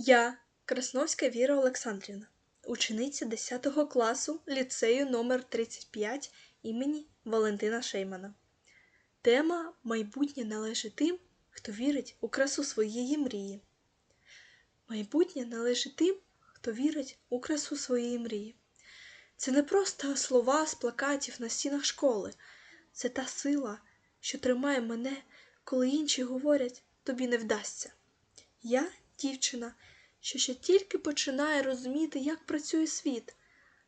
Я, Красновська Віра Олександрівна, учениця 10 класу ліцею номер 35 імені Валентина Шеймана. Тема Майбутнє належить тим, хто вірить у красу своєї мрії. Майбутнє належить тим, хто вірить у красу своєї мрії. Це не просто слова з плакатів на стінах школи, це та сила, що тримає мене, коли інші говорять, тобі не вдасться. Я дівчина, що ще тільки починає розуміти, як працює світ,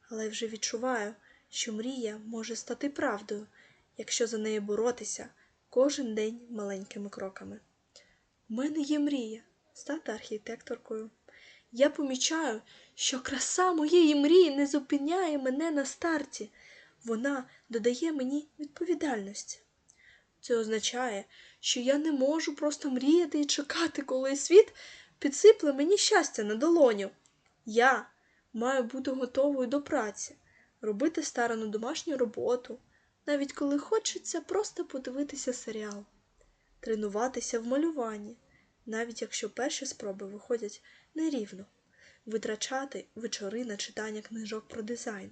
але вже відчуваю, що мрія може стати правдою, якщо за нею боротися кожен день маленькими кроками. У мене є мрія стати архітекторкою. Я помічаю, що краса моєї мрії не зупиняє мене на старті, вона додає мені відповідальності. Це означає, що я не можу просто мріяти і чекати, коли світ підсипле мені щастя на долоню. Я маю бути готовою до праці, робити старану домашню роботу, навіть коли хочеться просто подивитися серіал, тренуватися в малюванні, навіть якщо перші спроби виходять нерівно, витрачати вечори на читання книжок про дизайн.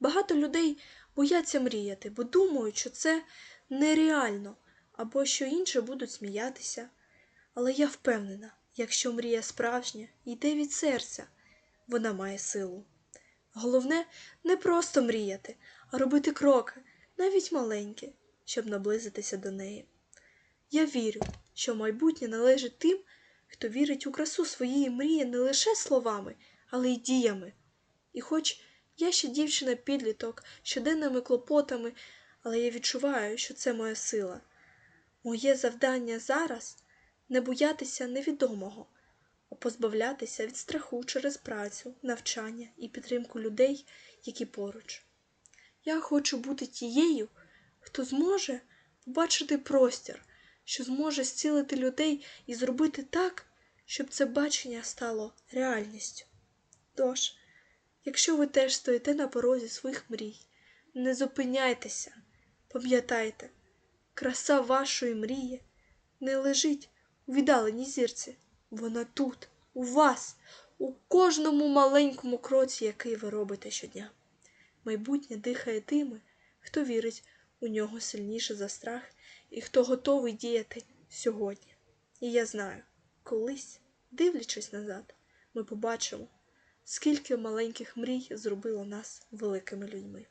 Багато людей бояться мріяти, бо думають, що це нереально або що інші будуть сміятися. Але я впевнена, якщо мрія справжня йде від серця, вона має силу. Головне не просто мріяти, а робити кроки, навіть маленькі, щоб наблизитися до неї. Я вірю, що майбутнє належить тим, хто вірить у красу своєї мрії не лише словами, але й діями. І хоч я ще дівчина підліток щоденними клопотами, але я відчуваю, що це моя сила. Моє завдання зараз не боятися невідомого, а позбавлятися від страху через працю, навчання і підтримку людей, які поруч. Я хочу бути тією, хто зможе побачити простір, що зможе зцілити людей і зробити так, щоб це бачення стало реальністю. Тож, якщо ви теж стоїте на порозі своїх мрій, не зупиняйтеся, пам'ятайте, краса вашої мрії не лежить у віддаленій зірці. Вона тут, у вас, у кожному маленькому кроці, який ви робите щодня. Майбутнє дихає тими, хто вірить у нього сильніше за страх і хто готовий діяти сьогодні. І я знаю, колись, дивлячись назад, ми побачимо, скільки маленьких мрій зробило нас великими людьми.